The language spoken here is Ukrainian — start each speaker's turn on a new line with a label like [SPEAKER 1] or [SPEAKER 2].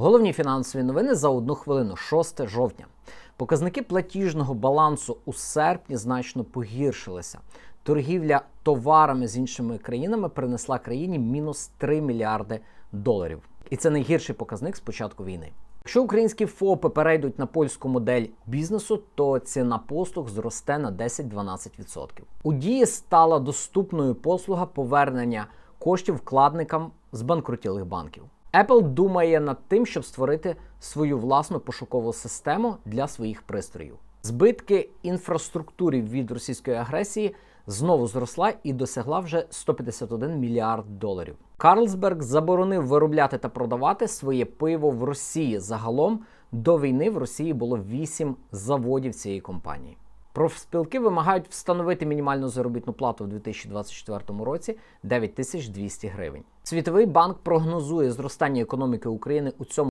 [SPEAKER 1] Головні фінансові новини за одну хвилину, 6 жовтня. Показники платіжного балансу у серпні значно погіршилися. Торгівля товарами з іншими країнами принесла країні мінус 3 мільярди доларів. І це найгірший показник з початку війни. Якщо українські ФОПи перейдуть на польську модель бізнесу, то ціна послуг зросте на 10-12%. У дії стала доступною послуга повернення коштів вкладникам з банкрутілих банків. Apple думає над тим, щоб створити свою власну пошукову систему для своїх пристроїв. Збитки інфраструктури від російської агресії знову зросла і досягла вже 151 мільярд доларів. Карлсберг заборонив виробляти та продавати своє пиво в Росії. Загалом до війни в Росії було 8 заводів цієї компанії. Профспілки вимагають встановити мінімальну заробітну плату в 2024 році 9200 гривень. Світовий банк прогнозує зростання економіки України у цьому